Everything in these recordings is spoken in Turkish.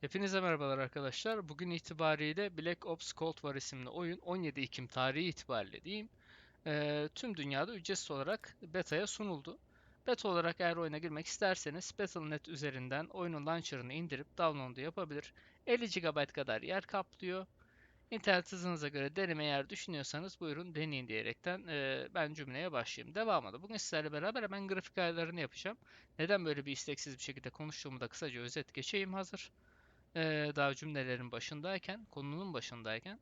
Hepinize merhabalar arkadaşlar. Bugün itibariyle Black Ops Cold War isimli oyun 17 Ekim tarihi itibariyle diyeyim. eee, tüm dünyada ücretsiz olarak beta'ya sunuldu. Beta olarak eğer oyuna girmek isterseniz Battle.net üzerinden oyunun launcher'ını indirip download'u yapabilir. 50 GB kadar yer kaplıyor. İnternet hızınıza göre deneme eğer düşünüyorsanız buyurun deneyin diyerekten eee, ben cümleye başlayayım. Devamında bugün sizlerle beraber hemen grafik ayarlarını yapacağım. Neden böyle bir isteksiz bir şekilde konuştuğumu da kısaca özet geçeyim hazır. Ee, daha cümlelerin başındayken, konunun başındayken.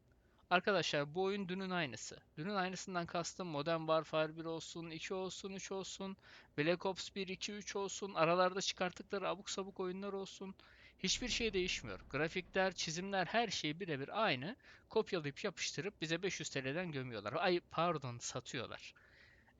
Arkadaşlar bu oyun dünün aynısı. Dünün aynısından kastım Modern Warfare 1 olsun, 2 olsun, 3 olsun, Black Ops 1, 2, 3 olsun, aralarda çıkarttıkları abuk sabuk oyunlar olsun. Hiçbir şey değişmiyor. Grafikler, çizimler her şey birebir aynı. Kopyalayıp yapıştırıp bize 500 TL'den gömüyorlar. Ay pardon satıyorlar.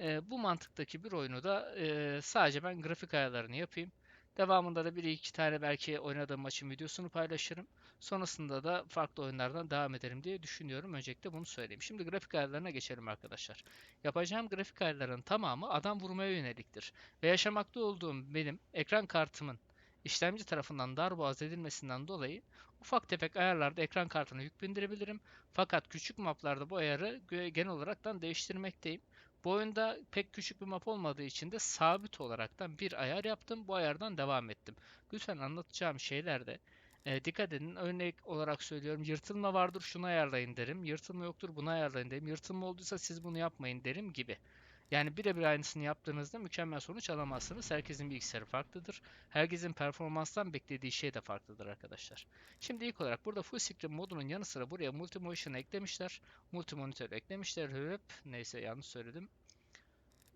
Ee, bu mantıktaki bir oyunu da e, sadece ben grafik ayarlarını yapayım. Devamında da bir iki tane belki oynadığım maçın videosunu paylaşırım. Sonrasında da farklı oyunlardan devam ederim diye düşünüyorum. Öncelikle bunu söyleyeyim. Şimdi grafik ayarlarına geçelim arkadaşlar. Yapacağım grafik ayarların tamamı adam vurmaya yöneliktir. Ve yaşamakta olduğum benim ekran kartımın işlemci tarafından darboğaz edilmesinden dolayı ufak tefek ayarlarda ekran kartına yük bindirebilirim. Fakat küçük maplarda bu ayarı genel olaraktan değiştirmekteyim. Bu oyunda pek küçük bir map olmadığı için de sabit olaraktan bir ayar yaptım. Bu ayardan devam ettim. Lütfen anlatacağım şeylerde e, dikkat edin. Örnek olarak söylüyorum. Yırtılma vardır şunu ayarlayın derim. Yırtılma yoktur bunu ayarlayın derim. Yırtılma olduysa siz bunu yapmayın derim gibi. Yani birebir aynısını yaptığınızda mükemmel sonuç alamazsınız. Herkesin bilgisayarı farklıdır. Herkesin performanstan beklediği şey de farklıdır arkadaşlar. Şimdi ilk olarak burada full screen modunun yanı sıra buraya multi motion eklemişler. Multi monitor eklemişler. Hüp, neyse yanlış söyledim.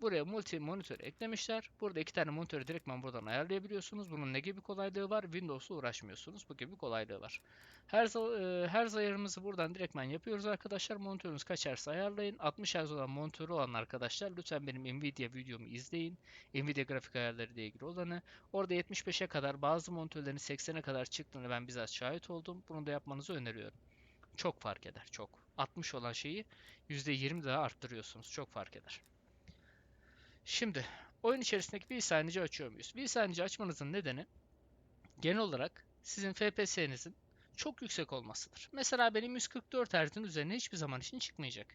Buraya multi monitör eklemişler. Burada iki tane monitörü direktman buradan ayarlayabiliyorsunuz. Bunun ne gibi kolaylığı var? Windows'la uğraşmıyorsunuz. Bu gibi kolaylığı var. Her e, her ayarımızı buradan direktman yapıyoruz arkadaşlar. Monitörünüz kaç ayarlayın. 60 Hz olan monitörü olan arkadaşlar lütfen benim Nvidia videomu izleyin. Nvidia grafik ayarları ile ilgili olanı. Orada 75'e kadar bazı monitörlerin 80'e kadar çıktığını ben bizzat şahit oldum. Bunu da yapmanızı öneriyorum. Çok fark eder. Çok. 60 olan şeyi %20 daha arttırıyorsunuz. Çok fark eder. Şimdi oyun içerisindeki saniye açıyor muyuz? Saniye açmanızın nedeni genel olarak sizin FPS'nizin çok yüksek olmasıdır. Mesela benim 144 Hz'in üzerine hiçbir zaman için çıkmayacak.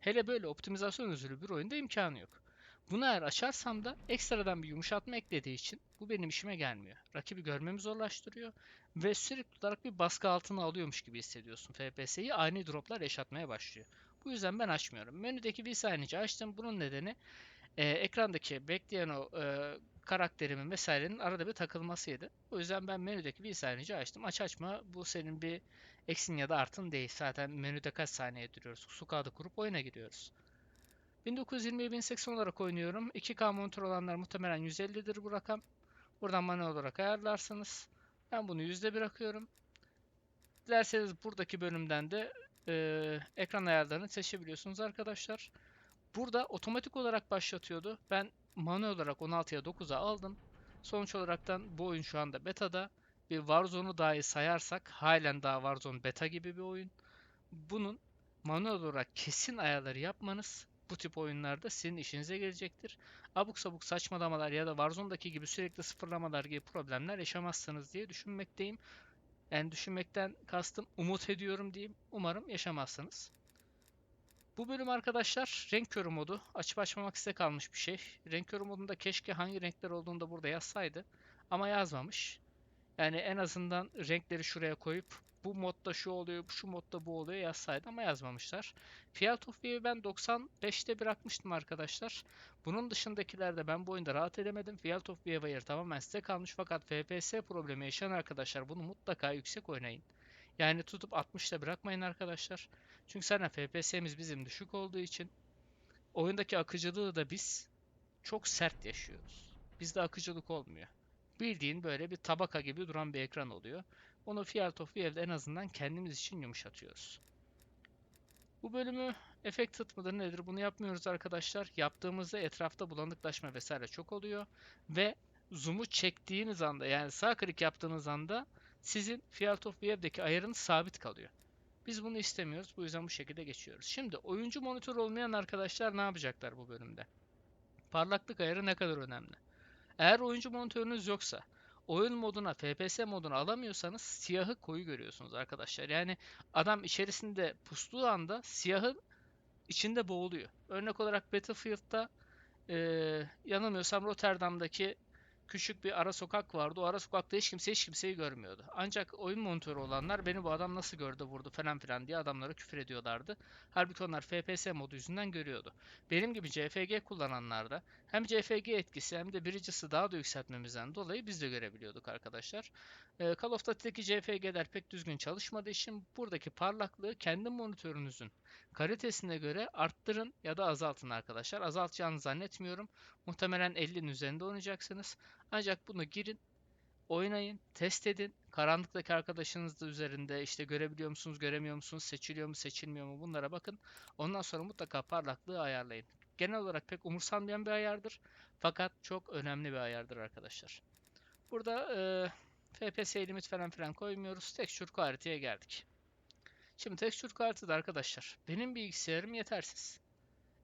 Hele böyle optimizasyon özürlü bir oyunda imkanı yok. Bunu eğer açarsam da ekstradan bir yumuşatma eklediği için bu benim işime gelmiyor. Rakibi görmemi zorlaştırıyor ve sürekli olarak bir baskı altına alıyormuş gibi hissediyorsun FPS'yi. Ani droplar yaşatmaya başlıyor. Bu yüzden ben açmıyorum. Menüdeki saniye açtım. Bunun nedeni e, ekrandaki bekleyen o e, karakterimin vesairenin arada bir takılmasıydı. O yüzden ben menüdeki bir saniye açtım. Aç açma bu senin bir eksin ya da artın değil. Zaten menüde kaç saniye duruyoruz. Su kağıdı kurup oyuna giriyoruz. 1920'ye 1080 olarak oynuyorum. 2K monitör olanlar muhtemelen 150'dir bu rakam. Buradan manuel olarak ayarlarsınız. Ben bunu yüzde bırakıyorum. Dilerseniz buradaki bölümden de e, ekran ayarlarını seçebiliyorsunuz arkadaşlar. Burada otomatik olarak başlatıyordu. Ben manuel olarak 16'ya 9'a aldım. Sonuç olaraktan bu oyun şu anda beta'da. Bir Warzone'u dahi sayarsak halen daha Warzone beta gibi bir oyun. Bunun manuel olarak kesin ayarları yapmanız bu tip oyunlarda sizin işinize gelecektir. Abuk sabuk saçmalamalar ya da Warzone'daki gibi sürekli sıfırlamalar gibi problemler yaşamazsınız diye düşünmekteyim. Yani düşünmekten kastım umut ediyorum diyeyim. Umarım yaşamazsınız. Bu bölüm arkadaşlar renk körü modu. Açıp açmamak size kalmış bir şey. Renk körü modunda keşke hangi renkler olduğunu da burada yazsaydı. Ama yazmamış. Yani en azından renkleri şuraya koyup bu modda şu oluyor, şu modda bu oluyor yazsaydı ama yazmamışlar. Of View'i ben 95'te bırakmıştım arkadaşlar. Bunun dışındakilerde ben bu oyunda rahat edemedim. Of View ayarı tamamen size kalmış fakat FPS problemi yaşayan arkadaşlar bunu mutlaka yüksek oynayın. Yani tutup 60'ta bırakmayın arkadaşlar. Çünkü zaten FPS'miz bizim düşük olduğu için oyundaki akıcılığı da biz çok sert yaşıyoruz. Bizde akıcılık olmuyor. Bildiğin böyle bir tabaka gibi duran bir ekran oluyor. Onu Field of View'de en azından kendimiz için yumuşatıyoruz. Bu bölümü Affected mıdır nedir bunu yapmıyoruz arkadaşlar. Yaptığımızda etrafta bulanıklaşma vesaire çok oluyor. Ve zoom'u çektiğiniz anda yani sağ klik yaptığınız anda sizin Field of View'deki ayarınız sabit kalıyor. Biz bunu istemiyoruz. Bu yüzden bu şekilde geçiyoruz. Şimdi oyuncu monitör olmayan arkadaşlar ne yapacaklar bu bölümde? Parlaklık ayarı ne kadar önemli? Eğer oyuncu monitörünüz yoksa oyun moduna, FPS moduna alamıyorsanız siyahı koyu görüyorsunuz arkadaşlar. Yani adam içerisinde pustuğu anda siyahın içinde boğuluyor. Örnek olarak Battlefield'da eee yanılmıyorsam Rotterdam'daki küçük bir ara sokak vardı. O ara sokakta hiç kimse hiç kimseyi görmüyordu. Ancak oyun monitörü olanlar beni bu adam nasıl gördü vurdu falan filan diye adamlara küfür ediyorlardı. Halbuki onlar FPS modu yüzünden görüyordu. Benim gibi CFG kullananlar da hem CFG etkisi hem de biricisi daha da yükseltmemizden dolayı biz de görebiliyorduk arkadaşlar. Ee, Call of Duty'deki CFG'ler pek düzgün çalışmadığı için buradaki parlaklığı kendi monitörünüzün kalitesine göre arttırın ya da azaltın arkadaşlar. Azaltacağını zannetmiyorum. Muhtemelen 50'nin üzerinde oynayacaksınız. Ancak bunu girin, oynayın, test edin. Karanlıktaki arkadaşınız da üzerinde işte görebiliyor musunuz, göremiyor musunuz, seçiliyor mu, seçilmiyor mu bunlara bakın. Ondan sonra mutlaka parlaklığı ayarlayın. Genel olarak pek umursanmayan bir ayardır. Fakat çok önemli bir ayardır arkadaşlar. Burada e, FPS limit falan filan koymuyoruz. Texture Quality'ye geldik. Şimdi Texture Quality'de arkadaşlar benim bilgisayarım yetersiz.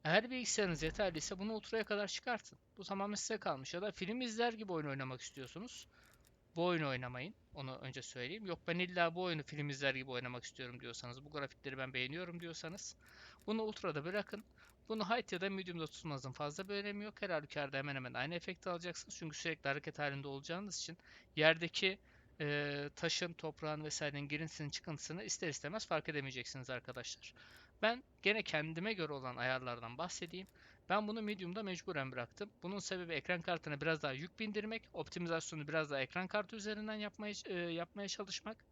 Eğer bilgisayarınız yeterliyse bunu ultra'ya kadar çıkartın. Bu tamamen size kalmış. Ya da film izler gibi oyun oynamak istiyorsunuz. Bu oyunu oynamayın. Onu önce söyleyeyim. Yok ben illa bu oyunu film izler gibi oynamak istiyorum diyorsanız, bu grafikleri ben beğeniyorum diyorsanız bunu ultra'da bırakın. Bunu height ya da medium'da tutmanızın fazla bir önemi yok. Her halükarda hemen hemen aynı efekti alacaksınız. Çünkü sürekli hareket halinde olacağınız için yerdeki e, taşın, toprağın vesairenin girintisinin çıkıntısını ister istemez fark edemeyeceksiniz arkadaşlar. Ben gene kendime göre olan ayarlardan bahsedeyim. Ben bunu medium'da mecburen bıraktım. Bunun sebebi ekran kartına biraz daha yük bindirmek, optimizasyonu biraz daha ekran kartı üzerinden yapmaya e, yapmaya çalışmak.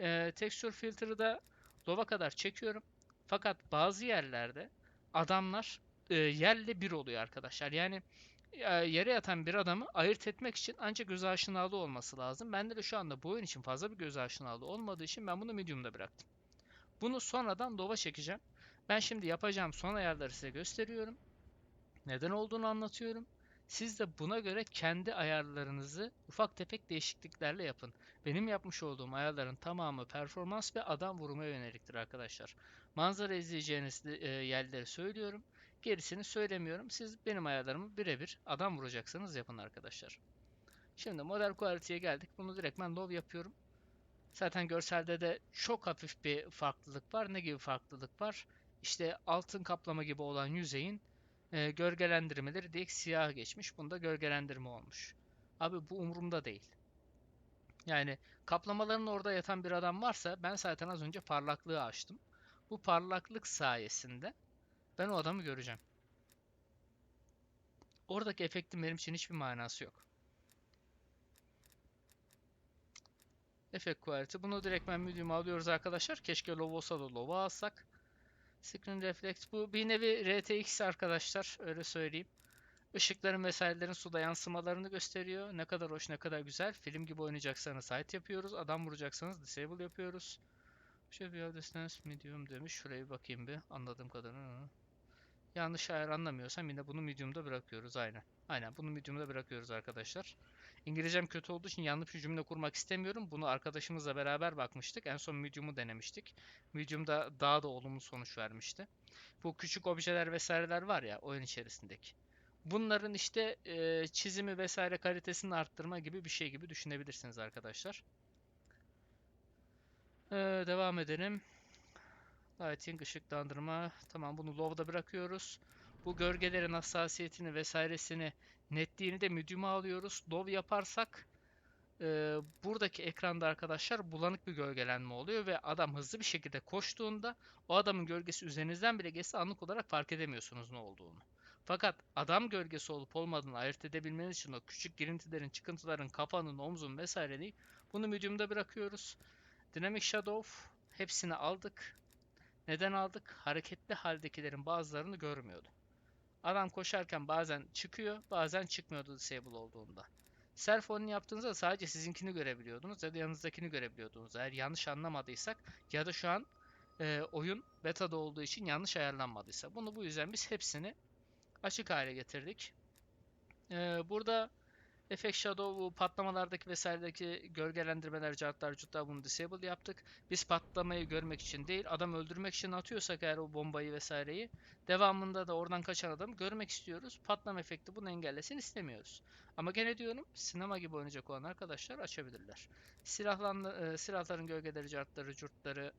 E, texture filter'ı da low'a kadar çekiyorum. Fakat bazı yerlerde adamlar e, yerle bir oluyor arkadaşlar. Yani e, yere yatan bir adamı ayırt etmek için ancak göz aşinalığı olması lazım. Bende de şu anda bu oyun için fazla bir göz aşinalığı olmadığı için ben bunu medium'da bıraktım. Bunu sonradan dova çekeceğim. Ben şimdi yapacağım son ayarları size gösteriyorum. Neden olduğunu anlatıyorum. Siz de buna göre kendi ayarlarınızı ufak tefek değişikliklerle yapın. Benim yapmış olduğum ayarların tamamı performans ve adam vurmaya yöneliktir arkadaşlar. Manzara izleyeceğiniz e, yerleri söylüyorum. Gerisini söylemiyorum. Siz benim ayarlarımı birebir adam vuracaksanız yapın arkadaşlar. Şimdi model quality'ye geldik. Bunu direkt ben low yapıyorum. Zaten görselde de çok hafif bir farklılık var. Ne gibi farklılık var? İşte altın kaplama gibi olan yüzeyin e, gölgelendirmeleri direkt siyah geçmiş. Bunda gölgelendirme olmuş. Abi bu umurumda değil. Yani kaplamaların orada yatan bir adam varsa ben zaten az önce parlaklığı açtım. Bu parlaklık sayesinde ben o adamı göreceğim. Oradaki efektin benim için hiçbir manası yok. Effect Quality. Bunu direktmen medium alıyoruz arkadaşlar. Keşke low olsa da low'a alsak. Screen Reflect. Bu bir nevi RTX arkadaşlar. Öyle söyleyeyim. Işıkların vesairelerin suda yansımalarını gösteriyor. Ne kadar hoş, ne kadar güzel. Film gibi oynayacaksanız height yapıyoruz. Adam vuracaksanız disable yapıyoruz. Şey bir medium demiş. Şuraya bir bakayım bir. Anladığım kadarıyla. Yanlış ayar anlamıyorsam yine bunu medium'da bırakıyoruz. Aynen. Aynen bunu medium'da bırakıyoruz arkadaşlar. İngilizcem kötü olduğu için yanlış bir cümle kurmak istemiyorum. Bunu arkadaşımızla beraber bakmıştık. En son Medium'u denemiştik. Medium'da daha da olumlu sonuç vermişti. Bu küçük objeler vesaireler var ya oyun içerisindeki. Bunların işte e, çizimi vesaire kalitesini arttırma gibi bir şey gibi düşünebilirsiniz arkadaşlar. Ee, devam edelim. Lighting, ışıklandırma. Tamam bunu low'da bırakıyoruz. Bu gölgelerin hassasiyetini vesairesini netliğini de medium'a alıyoruz. Low yaparsak e, buradaki ekranda arkadaşlar bulanık bir gölgelenme oluyor ve adam hızlı bir şekilde koştuğunda o adamın gölgesi üzerinizden bile geçse anlık olarak fark edemiyorsunuz ne olduğunu. Fakat adam gölgesi olup olmadığını ayırt edebilmeniz için o küçük girintilerin, çıkıntıların, kafanın, omzun vesaire. Bunu medium'da bırakıyoruz. Dynamic Shadow hepsini aldık. Neden aldık? Hareketli haldekilerin bazılarını görmüyordu. Adam koşarken bazen çıkıyor, bazen çıkmıyordu disable olduğunda. Self on'u yaptığınızda sadece sizinkini görebiliyordunuz ya da yanınızdakini görebiliyordunuz. Eğer yanlış anlamadıysak ya da şu an e, oyun beta'da olduğu için yanlış ayarlanmadıysa. Bunu bu yüzden biz hepsini açık hale getirdik. E, burada Effect Shadow bu patlamalardaki vesairedeki gölgelendirmeler, cartlar, cutlar bunu disable yaptık. Biz patlamayı görmek için değil, adam öldürmek için atıyorsak eğer o bombayı vesaireyi devamında da oradan kaçan adamı görmek istiyoruz. Patlama efekti bunu engellesin istemiyoruz. Ama gene diyorum sinema gibi oynayacak olan arkadaşlar açabilirler. Silahlan, e, silahların gölgeleri, cartları, curtları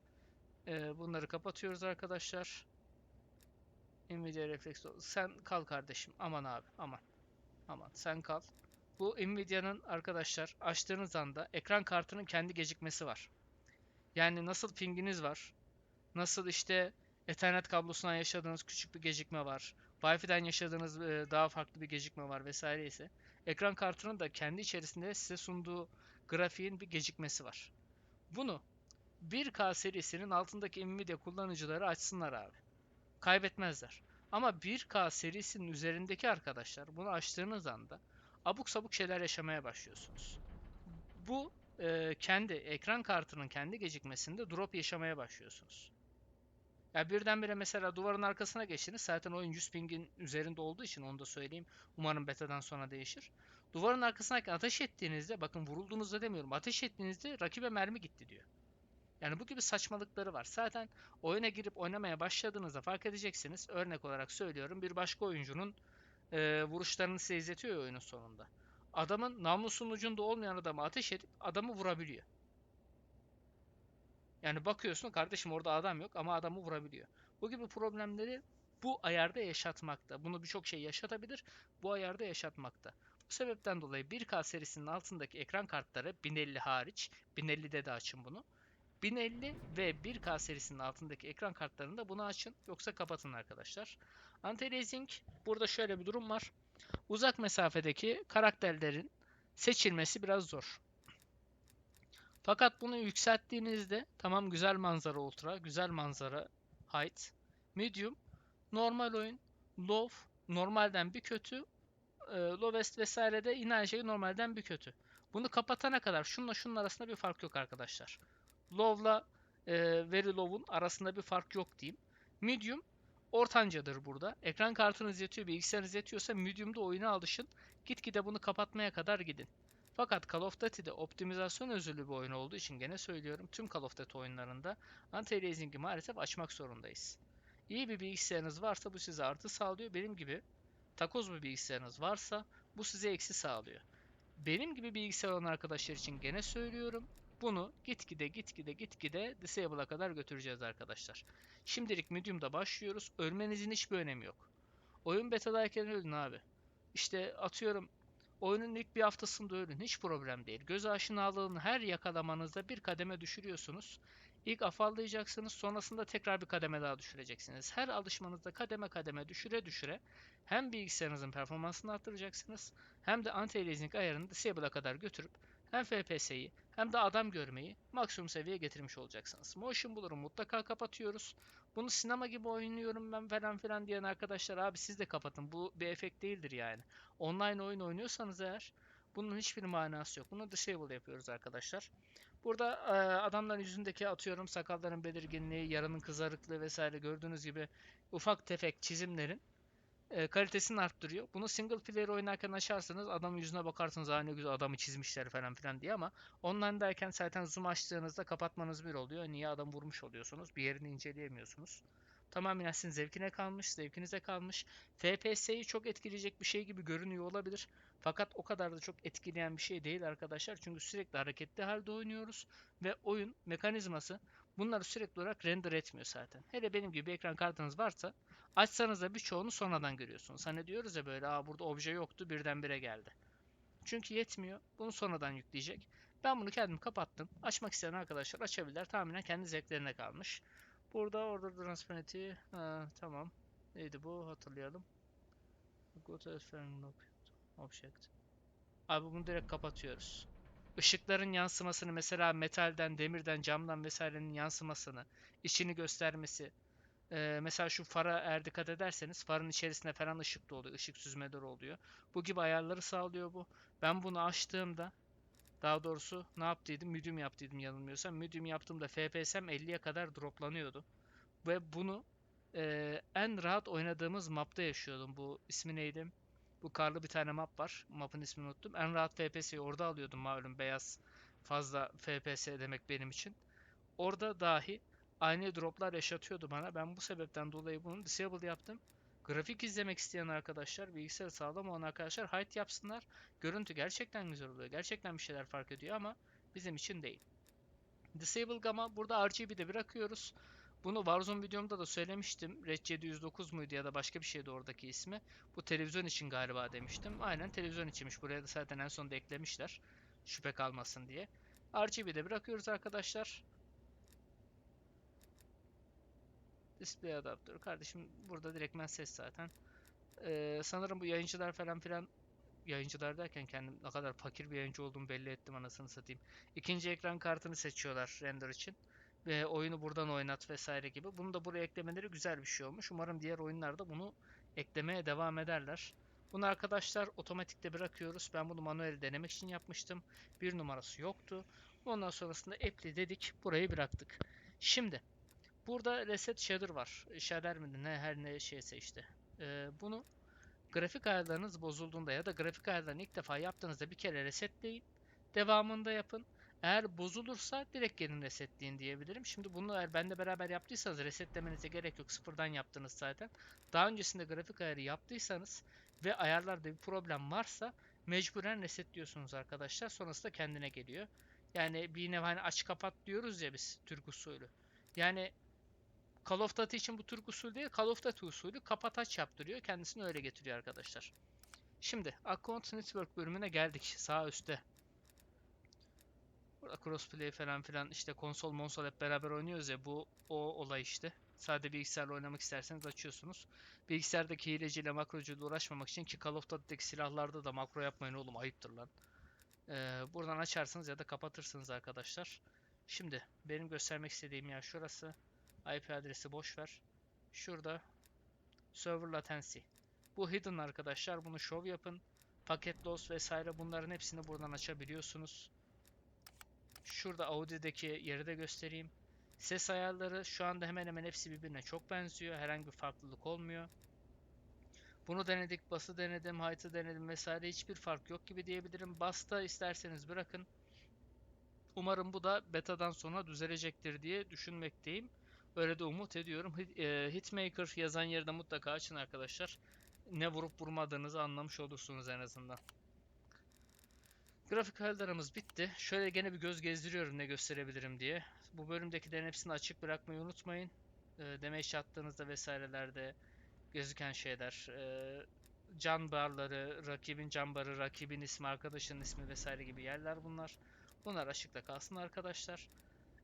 e, bunları kapatıyoruz arkadaşlar. Nvidia Reflex sen kal kardeşim. Aman abi aman. Aman sen kal. Bu Nvidia'nın arkadaşlar açtığınız anda ekran kartının kendi gecikmesi var. Yani nasıl pinginiz var. Nasıl işte Ethernet kablosundan yaşadığınız küçük bir gecikme var. Wi-Fi'den yaşadığınız e, daha farklı bir gecikme var vesaire ise ekran kartının da kendi içerisinde size sunduğu grafiğin bir gecikmesi var. Bunu 1K serisinin altındaki Nvidia kullanıcıları açsınlar abi. Kaybetmezler. Ama 1K serisinin üzerindeki arkadaşlar bunu açtığınız anda abuk sabuk şeyler yaşamaya başlıyorsunuz. Bu e, kendi ekran kartının kendi gecikmesinde drop yaşamaya başlıyorsunuz. Ya birdenbire mesela duvarın arkasına geçtiniz. Zaten oyun 100 pingin üzerinde olduğu için onu da söyleyeyim. Umarım betadan sonra değişir. Duvarın arkasına ateş ettiğinizde bakın vurulduğunuzda demiyorum. Ateş ettiğinizde rakibe mermi gitti diyor. Yani bu gibi saçmalıkları var. Zaten oyuna girip oynamaya başladığınızda fark edeceksiniz. Örnek olarak söylüyorum bir başka oyuncunun e, vuruşlarını size oyunun sonunda. Adamın namlusunun ucunda olmayan adamı ateş edip adamı vurabiliyor. Yani bakıyorsun kardeşim orada adam yok ama adamı vurabiliyor. Bu gibi problemleri bu ayarda yaşatmakta. Bunu birçok şey yaşatabilir. Bu ayarda yaşatmakta. Bu sebepten dolayı 1K serisinin altındaki ekran kartları 1050 hariç, 1050'de de açın bunu. 1050 ve 1K serisinin altındaki ekran kartlarında bunu açın yoksa kapatın arkadaşlar. Anti-aliasing burada şöyle bir durum var. Uzak mesafedeki karakterlerin seçilmesi biraz zor. Fakat bunu yükselttiğinizde tamam güzel manzara ultra, güzel manzara height, medium, normal oyun, low, normalden bir kötü, e, lowest vesaire de yine aynı şey normalden bir kötü. Bunu kapatana kadar şunla şunun arasında bir fark yok arkadaşlar. Low'la e, very low'un arasında bir fark yok diyeyim. Medium ortancadır burada. Ekran kartınız yetiyor, bilgisayarınız yetiyorsa Medium'da oyuna alışın. Gitgide bunu kapatmaya kadar gidin. Fakat Call of Duty'de optimizasyon özürlü bir oyun olduğu için gene söylüyorum tüm Call of Duty oyunlarında anti-aliasing'i maalesef açmak zorundayız. İyi bir bilgisayarınız varsa bu size artı sağlıyor. Benim gibi takoz bir bilgisayarınız varsa bu size eksi sağlıyor. Benim gibi bilgisayar olan arkadaşlar için gene söylüyorum. Bunu gitgide gitgide gitgide disable'a kadar götüreceğiz arkadaşlar. Şimdilik medium'da başlıyoruz. Ölmenizin hiçbir önemi yok. Oyun beta'dayken ölün abi. İşte atıyorum oyunun ilk bir haftasında ölün. Hiç problem değil. Göz aşinalığını her yakalamanızda bir kademe düşürüyorsunuz. İlk afallayacaksınız. Sonrasında tekrar bir kademe daha düşüreceksiniz. Her alışmanızda kademe kademe düşüre düşüre hem bilgisayarınızın performansını arttıracaksınız hem de anti-aliasing ayarını disable'a kadar götürüp hem FPS'yi hem de adam görmeyi maksimum seviyeye getirmiş olacaksınız. Motion Blur'u mutlaka kapatıyoruz. Bunu sinema gibi oynuyorum ben falan filan diyen arkadaşlar abi siz de kapatın. Bu bir efekt değildir yani. Online oyun oynuyorsanız eğer bunun hiçbir manası yok. Bunu disable yapıyoruz arkadaşlar. Burada e, adamların yüzündeki atıyorum sakalların belirginliği, yarının kızarıklığı vesaire gördüğünüz gibi ufak tefek çizimlerin e, kalitesini arttırıyor. Bunu single player oynarken açarsanız adamın yüzüne bakarsınız ne güzel adamı çizmişler falan filan diye ama online derken zaten zoom açtığınızda kapatmanız bir oluyor. Niye adam vurmuş oluyorsunuz? Bir yerini inceleyemiyorsunuz. Tamamen sizin zevkine kalmış, zevkinize kalmış. FPS'yi çok etkileyecek bir şey gibi görünüyor olabilir. Fakat o kadar da çok etkileyen bir şey değil arkadaşlar. Çünkü sürekli hareketli halde oynuyoruz ve oyun mekanizması bunları sürekli olarak render etmiyor zaten. Hele benim gibi ekran kartınız varsa açsanız da birçoğunu sonradan görüyorsunuz. Hani diyoruz ya böyle Aa, burada obje yoktu birdenbire geldi. Çünkü yetmiyor. Bunu sonradan yükleyecek. Ben bunu kendim kapattım. Açmak isteyen arkadaşlar açabilirler. Tamamen kendi zevklerine kalmış. Burada order transparency ha, tamam. Neydi bu hatırlayalım. Go to object. Abi bunu direkt kapatıyoruz. Işıkların yansımasını mesela metalden, demirden, camdan vesairenin yansımasını, içini göstermesi. Ee, mesela şu fara eğer dikkat ederseniz farın içerisinde falan ışık da oluyor. ışık süzmeleri oluyor. Bu gibi ayarları sağlıyor bu. Ben bunu açtığımda daha doğrusu ne yaptıydım? Medium yaptıydım yanılmıyorsam. Medium yaptığımda FPS'm 50'ye kadar droplanıyordu. Ve bunu e, en rahat oynadığımız map'ta yaşıyordum. Bu ismi neydi? Bu karlı bir tane map var. Map'ın ismini unuttum. En rahat FPS'yi orada alıyordum malum beyaz fazla FPS demek benim için. Orada dahi aynı droplar yaşatıyordu bana. Ben bu sebepten dolayı bunu disable yaptım. Grafik izlemek isteyen arkadaşlar, bilgisayarı sağlam olan arkadaşlar height yapsınlar. Görüntü gerçekten güzel oluyor. Gerçekten bir şeyler fark ediyor ama bizim için değil. Disable Gamma burada RGB'de bırakıyoruz. Bunu Warzone videomda da söylemiştim. Red 709 muydu ya da başka bir şeydi oradaki ismi. Bu televizyon için galiba demiştim. Aynen televizyon içinmiş. Buraya da zaten en sonunda eklemişler. Şüphe kalmasın diye. RGB'de bırakıyoruz arkadaşlar. Display adaptörü. Kardeşim burada direktmen ses zaten. Ee, sanırım bu yayıncılar falan filan yayıncılar derken kendim ne kadar fakir bir yayıncı olduğumu belli ettim anasını satayım. İkinci ekran kartını seçiyorlar render için. Ve oyunu buradan oynat vesaire gibi. Bunu da buraya eklemeleri güzel bir şey olmuş. Umarım diğer oyunlarda bunu eklemeye devam ederler. Bunu arkadaşlar otomatikte bırakıyoruz. Ben bunu manuel denemek için yapmıştım. Bir numarası yoktu. Ondan sonrasında apply dedik. Burayı bıraktık. Şimdi burada reset shader var. Shader mi ne her ne şeyse işte. Ee, bunu grafik ayarlarınız bozulduğunda ya da grafik ayarlarını ilk defa yaptığınızda bir kere resetleyin. Devamında yapın. Eğer bozulursa direkt gelin resetleyin diyebilirim. Şimdi bunu eğer bende beraber yaptıysanız resetlemenize gerek yok. Sıfırdan yaptınız zaten. Daha öncesinde grafik ayarı yaptıysanız ve ayarlarda bir problem varsa mecburen resetliyorsunuz arkadaşlar. Sonrasında kendine geliyor. Yani bir nevi hani aç kapat diyoruz ya biz Türk usulü. Yani Call of Duty için bu Türk usulü değil, Call of Duty usulü kapat aç yaptırıyor. Kendisini öyle getiriyor arkadaşlar. Şimdi Account Network bölümüne geldik. Sağ üstte. Crossplay falan filan işte konsol monsol hep beraber oynuyoruz ya bu o olay işte. Sadece bilgisayarla oynamak isterseniz açıyorsunuz. Bilgisayardaki hileciyle makrocuyla uğraşmamak için ki Call of Duty'deki silahlarda da makro yapmayın oğlum ayıptır lan. Ee, buradan açarsınız ya da kapatırsınız arkadaşlar. Şimdi benim göstermek istediğim yer şurası. IP adresi boş ver. Şurada server latency. Bu hidden arkadaşlar. Bunu show yapın. Paket loss vesaire bunların hepsini buradan açabiliyorsunuz. Şurada Audi'deki yeri de göstereyim. Ses ayarları şu anda hemen hemen hepsi birbirine çok benziyor. Herhangi bir farklılık olmuyor. Bunu denedik, bası denedim, height'ı denedim vesaire hiçbir fark yok gibi diyebilirim. Basta isterseniz bırakın. Umarım bu da betadan sonra düzelecektir diye düşünmekteyim. Öyle de umut ediyorum. e, Hitmaker yazan yerde mutlaka açın arkadaşlar. Ne vurup vurmadığınızı anlamış olursunuz en azından. Grafik ayarlarımız bitti. Şöyle gene bir göz gezdiriyorum ne gösterebilirim diye. Bu bölümdekilerin hepsini açık bırakmayı unutmayın. E, damage attığınızda vesairelerde gözüken şeyler. E, can barları, rakibin can barı, rakibin ismi, arkadaşın ismi vesaire gibi yerler bunlar. Bunlar açıkta kalsın arkadaşlar.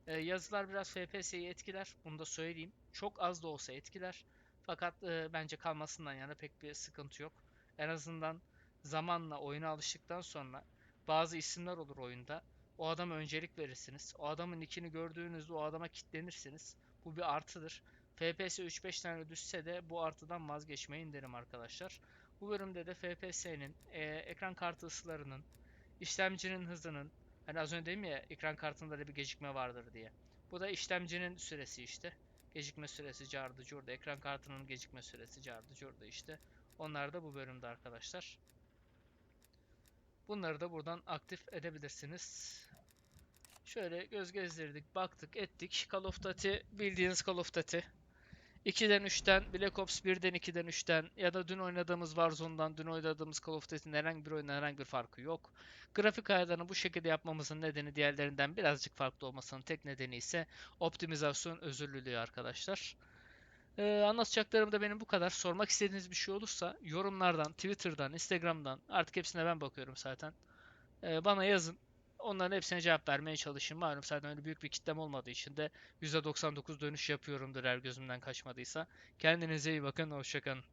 E, yazılar biraz FPS'yi etkiler. Bunu da söyleyeyim. Çok az da olsa etkiler. Fakat e, bence kalmasından yana pek bir sıkıntı yok. En azından zamanla oyuna alıştıktan sonra bazı isimler olur oyunda. O adama öncelik verirsiniz. O adamın nickini gördüğünüzde o adama kitlenirsiniz. Bu bir artıdır. FPS 3-5 tane düşse de bu artıdan vazgeçmeyin derim arkadaşlar. Bu bölümde de FPS'nin, e, ekran kartı ısılarının, işlemcinin hızının, hani az önce dedim ya ekran kartında da bir gecikme vardır diye. Bu da işlemcinin süresi işte. Gecikme süresi cardı curda. Ekran kartının gecikme süresi cardı curda işte. Onlar da bu bölümde arkadaşlar. Bunları da buradan aktif edebilirsiniz. Şöyle göz gezdirdik, baktık, ettik. Call of Duty bildiğiniz Call of Duty. 2'den 3'ten, Black Ops 1'den 2'den 3'ten ya da dün oynadığımız Warzone'dan, dün oynadığımız Call of Duty'nin herhangi bir oyundan herhangi bir farkı yok. Grafik ayarlarını bu şekilde yapmamızın nedeni diğerlerinden birazcık farklı olmasının tek nedeni ise optimizasyon özürlülüğü arkadaşlar. Ee, anlatacaklarım da benim bu kadar. Sormak istediğiniz bir şey olursa yorumlardan, Twitter'dan, Instagram'dan artık hepsine ben bakıyorum zaten. Ee, bana yazın. Onların hepsine cevap vermeye çalışın. Malum zaten öyle büyük bir kitlem olmadığı için de %99 dönüş yapıyorumdur eğer gözümden kaçmadıysa. Kendinize iyi bakın. Hoşçakalın.